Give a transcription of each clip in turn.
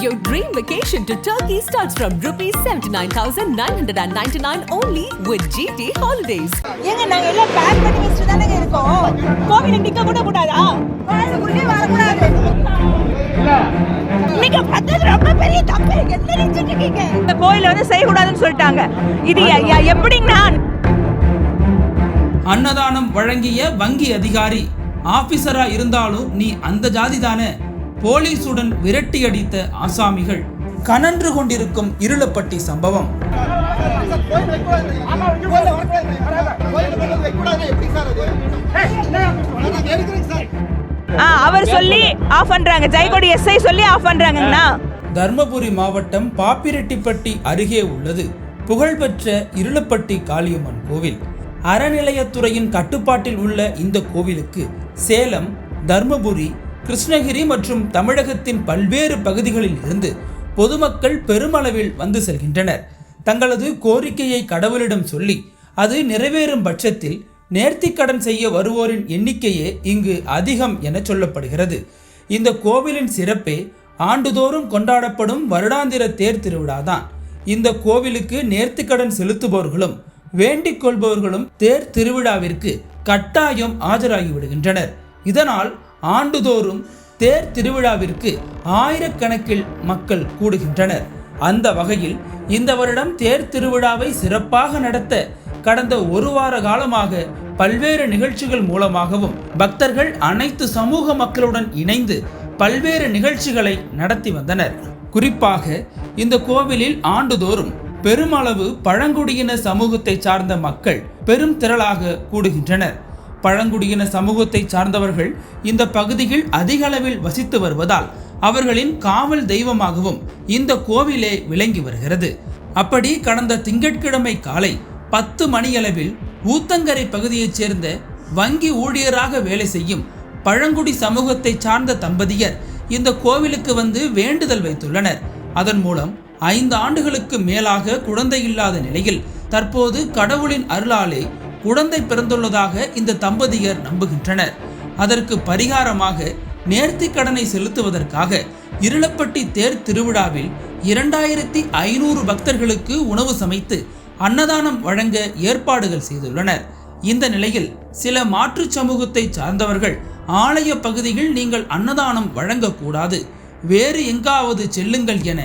Your dream vacation to Turkey starts from rupees 79,999 only with GT Holidays. ஏங்க நாங்க எல்லாம் back பண்ணி வச்சுட்டு தானங்க இருக்கோம். கோவிலுக்கு நிக்க கூட கூடாதா? வரக்கூடாது. நீங்க பண்ணது ரொம்ப பெரிய தப்பு. என்ன நினைச்சிட்டு இருக்கீங்க? இந்த கோயில வந்து செய்யக்கூடாதுன்னு சொல்லிட்டாங்க. இது எ- எ- எப்படிங்கன்னா அன்னதானம் வழங்கிய வங்கி அதிகாரி ஆபீசரா இருந்தாலும் நீ அந்த ஜாதி தானே? போலீசுடன் விரட்டி அடித்த ஆசாமிகள் கனன்று கொண்டிருக்கும் இருளப்பட்டி சம்பவம். அவர் சொல்லி ஆஃப் பண்றாங்க. ஜெயக்கொடி எஸ்ஐ சொல்லி ஆஃப் பண்றாங்கண்ணா. தர்மபுரி மாவட்டம் பாப்பிரெட்டிப்பட்டி அருகே உள்ளது. புகழ்பெற்ற இருளப்பட்டி காளியம்மன் கோவில். அறநிலையத்துறையின் கட்டுப்பாட்டில் உள்ள இந்த கோவிலுக்கு சேலம் தர்மபுரி கிருஷ்ணகிரி மற்றும் தமிழகத்தின் பல்வேறு பகுதிகளில் இருந்து பொதுமக்கள் பெருமளவில் வந்து செல்கின்றனர். தங்களது கோரிக்கையை கடவுளிடம் சொல்லி அது நிறைவேறும் பட்சத்தில் நேர்த்திக்கடன் செய்ய வருவோரின் எண்ணிக்கையே இங்கு அதிகம் என சொல்லப்படுகிறது. இந்த கோவிலின் சிறப்பே ஆண்டுதோறும் கொண்டாடப்படும் வருடாந்திர தேர் திருவிழாதான். இந்த கோவிலுக்கு நேர்த்திக்கடன் செலுத்துபவர்களும் வேண்டிக் கொள்பவர்களும் தேர் திருவிழாவிற்கு கட்டாயம் ஆஜராகி விடுகின்றனர். இதனால் ஆண்டுதோறும் தேர் திருவிழாவிற்கு ஆயிரக்கணக்கில் மக்கள் கூடுகின்றனர். அந்த வகையில் இந்த வருடம் தேர் திருவிழாவை சிறப்பாக நடத்த கடந்த ஒரு வார காலமாக பல்வேறு நிகழ்ச்சிகள் மூலமாகவும் பக்தர்கள் அனைத்து சமூக மக்களுடன் இணைந்து பல்வேறு நிகழ்ச்சிகளை நடத்தி வந்தனர். குறிப்பாக இந்த கோவிலில் ஆண்டுதோறும் பெருமளவு பழங்குடியின சமூகத்தை சார்ந்த மக்கள் பெரும் திரளாக கூடுகின்றனர். பழங்குடியின சமூகத்தை சார்ந்தவர்கள் இந்த பகுதியில் அதிக அளவில் வசித்து வருவதால் அவர்களின் காவல் தெய்வமாகவும் இந்த கோவிலே விளங்கி வருகிறது. அப்படி கடந்த திங்கட்கிழமை காலை பத்து மணியளவில் ஊத்தங்கரை பகுதியைச் சேர்ந்த வங்கி ஊழியராக வேலை செய்யும் பழங்குடி சமூகத்தை சார்ந்த தம்பதியர் இந்த கோவிலுக்கு வந்து வேண்டுதல் வைத்துள்ளனர். அதன் மூலம் ஐந்து ஆண்டுகளுக்கு மேலாக குழந்தை இல்லாத நிலையில் தற்போது கடவுளின் அருளாலே குழந்தை பிறந்துள்ளதாக இந்த தம்பதியர் நம்புகின்றனர். அதற்கு பரிகாரமாக நேர்த்தி கடனை செலுத்துவதற்காக இருளப்பட்டி தேர் திருவிழாவில் இரண்டாயிரத்தி ஐநூறு பக்தர்களுக்கு உணவு சமைத்து அன்னதானம் வழங்க ஏற்பாடுகள் செய்துள்ளனர். இந்த நிலையில் சில மாற்று சமூகத்தை சார்ந்தவர்கள் ஆலய பகுதியில் நீங்கள் அன்னதானம் வழங்கக்கூடாது வேறு எங்காவது செல்லுங்கள் என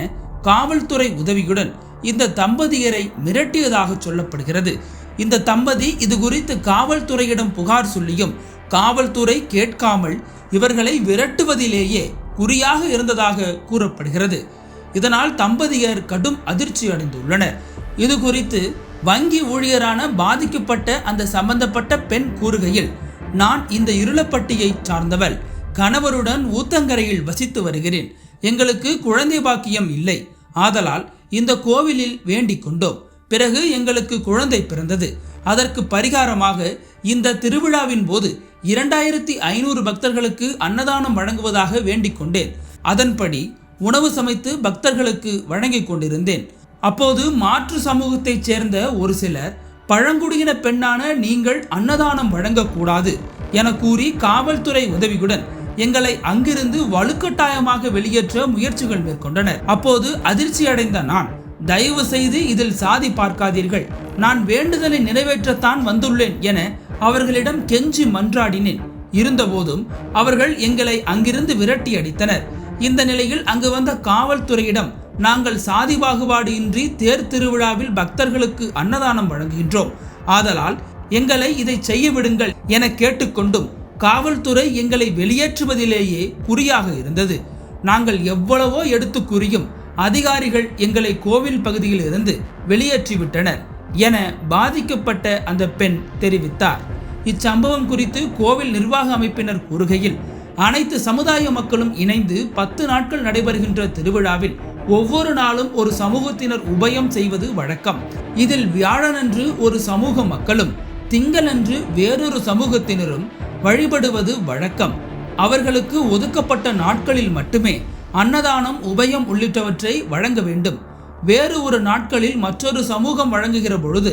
காவல்துறை உதவியுடன் இந்த தம்பதியரை மிரட்டியதாக சொல்லப்படுகிறது. இந்த தம்பதி இது குறித்து காவல்துறையிடம் புகார் சொல்லியும் காவல்துறை கேட்காமல் இவர்களை விரட்டுவதிலேயே குறியாக இருந்ததாக கூறப்படுகிறது. இதனால் தம்பதியர் கடும் அதிர்ச்சி அடைந்துள்ளனர். இது குறித்து வங்கி ஊழியரான பாதிக்கப்பட்ட அந்த சம்பந்தப்பட்ட பெண் கூறுகையில் நான் இந்த இருளப்பட்டியை சார்ந்தவள். கணவருடன் ஊத்தங்கரையில் வசித்து வருகிறேன். எங்களுக்கு குழந்தை பாக்கியம் இல்லை. ஆதலால் இந்த கோவிலில் வேண்டிக் கொண்டோம். பிறகு எங்களுக்கு குழந்தை பிறந்தது. அதற்கு பரிகாரமாக இந்த திருவிழாவின் போது இரண்டாயிரத்தி ஐநூறு பக்தர்களுக்கு அன்னதானம் வழங்குவதாக வேண்டிக் கொண்டேன். அதன்படி உணவு சமைத்து பக்தர்களுக்கு வழங்கிக் கொண்டிருந்தேன். அப்போது மாற்று சமூகத்தைச் சேர்ந்த ஒரு சிலர் பழங்குடியின பெண்ணான நீங்கள் அன்னதானம் வழங்கக்கூடாது என கூறி காவல்துறை உதவியுடன் எங்களை அங்கிருந்து வலுக்கட்டாயமாக வெளியேற்ற முயற்சிகள் மேற்கொண்டனர். அப்போது அதிர்ச்சி அடைந்த நான் தயவு செய்து இதில் சாதி பார்க்காதீர்கள். நான் வேண்டுதலை நிறைவேற்றத்தான் வந்துள்ளேன் என அவர்களிடம் கெஞ்சி மன்றாடினேன். இருந்தபோதும் அவர்கள் எங்களை அங்கிருந்து விரட்டி அடித்தனர். இந்த நிலையில் அங்கு வந்த காவல்துறையிடம் நாங்கள் சாதி பாகுபாடு இன்றி தேர் திருவிழாவில் பக்தர்களுக்கு அன்னதானம் வழங்குகின்றோம். ஆதலால் எங்களை இதை செய்ய விடுங்கள் என கேட்டுக்கொண்டும் காவல்துறை எங்களை வெளியேற்றுவதிலேயே குறியாக இருந்தது. நாங்கள் எவ்வளவோ எடுத்து கூறியும் அதிகாரிகள் எங்களை கோவில் பகுதியில் இருந்து வெளியேற்றிவிட்டனர் என பாதிக்கப்பட்ட அந்த பெண் தெரிவித்தார். இச்சம்பவம் குறித்து கோவில் நிர்வாக அமைப்பினர் கூறுகையில் அனைத்து சமுதாய மக்களும் இணைந்து பத்து நாட்கள் நடைபெறுகின்ற திருவிழாவில் ஒவ்வொரு நாளும் ஒரு சமூகத்தினர் உபயம் செய்வது வழக்கம். இதில் வியாழனன்று ஒரு சமூக மக்களும் திங்களன்று வேறொரு சமூகத்தினரும் வழிபடுவது வழக்கம். அவர்களுக்கு ஒதுக்கப்பட்ட நாட்களில் மட்டுமே அன்னதானம் உபயம் உள்ளிட்டவற்றை வழங்க வேண்டும். வேறு ஒரு நாட்களில் மற்றொரு சமூகம் வழங்குகிற பொழுது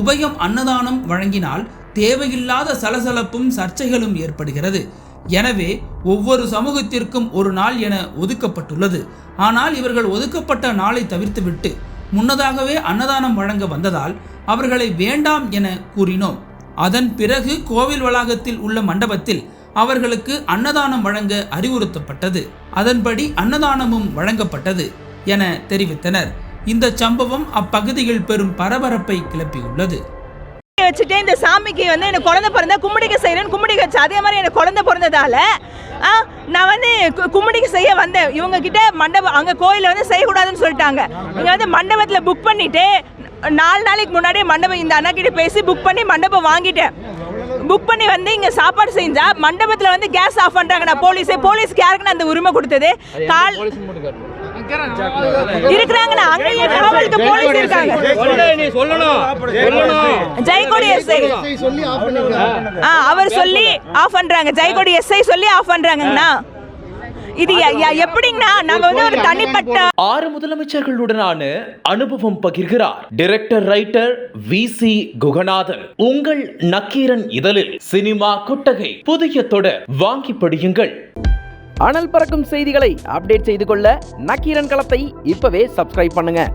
உபயம் அன்னதானம் வழங்கினால் தேவையில்லாத சலசலப்பும் சர்ச்சைகளும் ஏற்படுகிறது. எனவே ஒவ்வொரு சமூகத்திற்கும் ஒரு நாள் என ஒதுக்கப்பட்டுள்ளது. ஆனால் இவர்கள் ஒதுக்கப்பட்ட நாளை தவிர்த்துவிட்டு முன்னதாகவே அன்னதானம் வழங்க வந்ததால் அவர்களை வேண்டாம் என கூறினோம். அதன் பிறகு கோவில் வளாகத்தில் உள்ள மண்டபத்தில் அவர்களுக்கு அன்னதானம் வழங்க அறிவுறுத்தப்பட்டது. அதன்படி அன்னதானமும் வழங்கப்பட்டது என தெரிவித்தனர். இந்த சம்பவம் அப்பகுதியில் பெரும் பரபரப்பை கிளப்பியுள்ளது. வச்சுட்டு இந்த சாமிக்கு வந்து எனக்கு குழந்தை பிறந்தா கும்பிடிக்க செய்யறேன்னு கும்பிடிக்க வச்சு அதே மாதிரி எனக்கு குழந்தை பிறந்ததால நான் வந்து கும்படிக்க செய்ய வந்தேன். இவங்க கிட்ட மண்டபம் அங்க கோயிலில் வந்து செய்யக்கூடாதுன்னு சொல்லிட்டாங்க. இங்க வந்து மண்டபத்துல புக் பண்ணிட்டு நாலு நாளைக்கு முன்னாடி மண்டபம் இந்த அண்ணா கிட்ட பேசி புக் பண்ணி மண்டபம் வாங்கிட்டேன். புக் பண்ணி வந்து இங்க சாப்பாடு செஞ்சா மண்டபத்துல வந்து கேஸ் ஆஃப் பண்றாங்க நான் போலீஸ். போலீஸ்க்கு யாருக்குன்னு அந்த உரிமை கொடுத்தது? கால் இருக்கிறாங்க அங்கேயே காவலுக்கு போலீஸ் இருக்காங்க. நீ சொல்லணும். சொல்லணும். ஜெயக்கொடி எஸ்ஐ ஆ அவர் சொல்லி ஆஃப் பண்றாங்க. ஜெயக்கொடி எஸ்ஐ சொல்லி ஆஃப் பண்றாங்கண்ணா. இது எ- எ- எப்படிங்கண்ணா? நாங்க வந்து ஒரு தனிப்பட்ட ஆறு முதலமைச்சர்களுடனான அனுபவம் பகிர்கிறார். Director writer V C Guganathan. உங்கள் நக்கீரன் இதழில் சினிமா கொட்டகை புதிய தொடர் வாங்கி படியுங்கள். அனல் பறக்கும் செய்திகளை அப்டேட் செய்து கொள்ள நக்கீரன் களத்தை இப்பவே சப்ஸ்கிரைப் பண்ணுங்க.